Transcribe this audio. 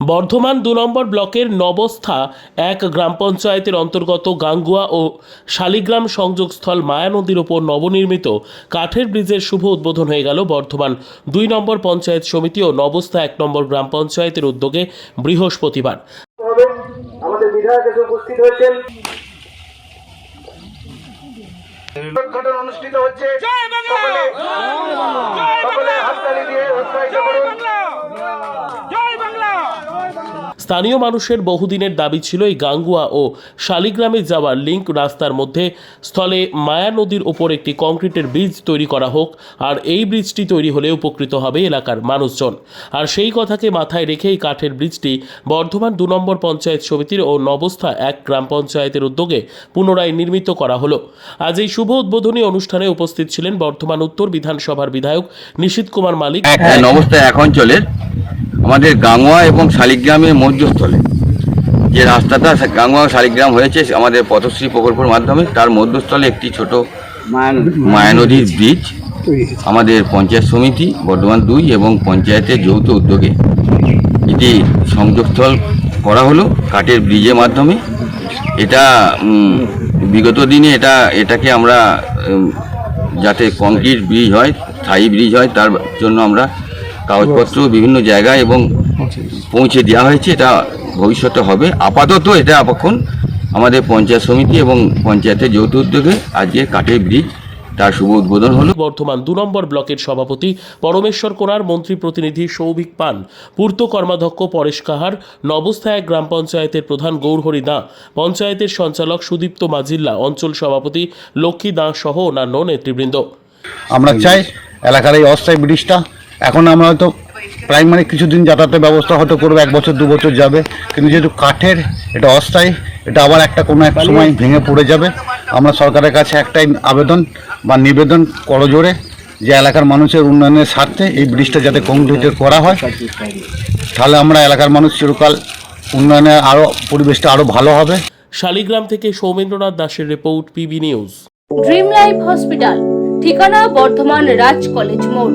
বর্ধমান দু নম্বর ব্লকের নবস্থা এক গ্রাম পঞ্চায়েতের অন্তর্গত গাঙ্গুয়া ও শালিগ্রাম সংযোগস্থল মায়া নদীর ওপর নবনির্মিত কাঠের ব্রিজের শুভ উদ্বোধন হয়ে গেল বর্ধমান দুই নম্বর পঞ্চায়েত সমিতি ও নবস্থা এক নম্বর গ্রাম পঞ্চায়েতের উদ্যোগে বৃহস্পতিবার। আমাদের বিধায়ক উপস্থিত হয়েছেন। উদ্ঘাটন অনুষ্ঠিত হচ্ছে স্থানীয় মানুষের বহুদিনের দাবি ছিল এই গাঙ্গুয়া ও শালিগ্রামে যাওয়ার লিঙ্ক রাস্তার মধ্যে। স্থলে মায়া নদীর ওপর একটি কংক্রিটের ব্রিজ তৈরি করা হোক, আর এই ব্রিজটি তৈরি হলে উপকৃত হবে এলাকার মানুষজন। আর সেই কথাকে মাথায় রেখে এই কাঠের ব্রিজটি বর্ধমান দু নম্বর পঞ্চায়েত সমিতির ও নবস্থা এক গ্রাম পঞ্চায়েতের উদ্যোগে পুনরায় নির্মিত করা হলো। আজ এই শুভ উদ্বোধনী অনুষ্ঠানে উপস্থিত ছিলেন বর্ধমান উত্তর বিধানসভার বিধায়ক নিশীত কুমার মালিক। নবস্থা এক আমাদের গাঙ্গুয়া এবং শালিগ্রামের মধ্যস্থলে। যে রাস্তাটা গাঙ্গুয়া শালিগ্রাম হয়েছে আমাদের পথশ্রী প্রকল্পের মাধ্যমে তার মধ্যস্থলে একটি ছোট মায়ানদীর ব্রিজ আমাদের পঞ্চায়েত সমিতি বর্ধমান দুই এবং পঞ্চায়েতের যৌথ উদ্যোগে। এটি সংযোগস্থল করা হলো কাঠের ব্রিজের মাধ্যমে। এটা বিগত দিনে এটা এটাকে আমরা যাতে কংক্রিট ব্রিজ হয় স্থায়ী ব্রিজ হয় তার জন্য আমরা কাগজপত্র বিভিন্ন জায়গায় এবং পৌঁছে দেওয়া হয়েছে এটা ভবিষ্যতে হবে। আপাতত এটা এখন আমাদের পঞ্চায়েত সমিতি এবং পঞ্চায়েতের যৌথ উদ্যোগে আজকে কাঠের ব্রিজ তার শুভ উদ্বোধন হলো। বর্তমান দু নম্বর ব্লকের সভাপতি পরমেশ্বর কোনার মন্ত্রী প্রতিনিধি সৌভিক পান পূর্ত কর্মাধ্যক্ষ পরেশ কাহার নবস্থা এক গ্রাম পঞ্চায়েতের প্রধান গৌরহরি দাঁ পঞ্চায়েতের সঞ্চালক সুদীপ্ত মাজিল্লা অঞ্চল সভাপতি লক্ষ্মী দাঁ সহ অন্যান্য নেতৃবৃন্দ। আমরা চাই এলাকার এই অস্থায়ী ব্রিজটা এখন আমরা হয়তো প্রাইমারি কিছুদিন যাতায়াতের ব্যবস্থা হয়তো করব এক বছর দু বছর যাবে। কিন্তু যেহেতু কাঠের এটা অস্থায়ী এটা আবার একটা কোনো এক সময় ভেঙে পড়ে যাবে। আমরা সরকারের কাছে একটাই আবেদন বা নিবেদন করজোরে যে এলাকার মানুষের উন্নয়নের স্বার্থে এই ব্রিজটা যাতে কংক্রিটের করা হয়। তাহলে আমরা এলাকার মানুষ চিরকাল উন্নয়নে আরও পরিবেশটা আরও ভালো হবে। শালিগ্রাম থেকে সৌমেন্দ্রনাথ দাসের report PB news. Dream life hospital ঠিকানা বর্ধমান রাজ কলেজ মোড়।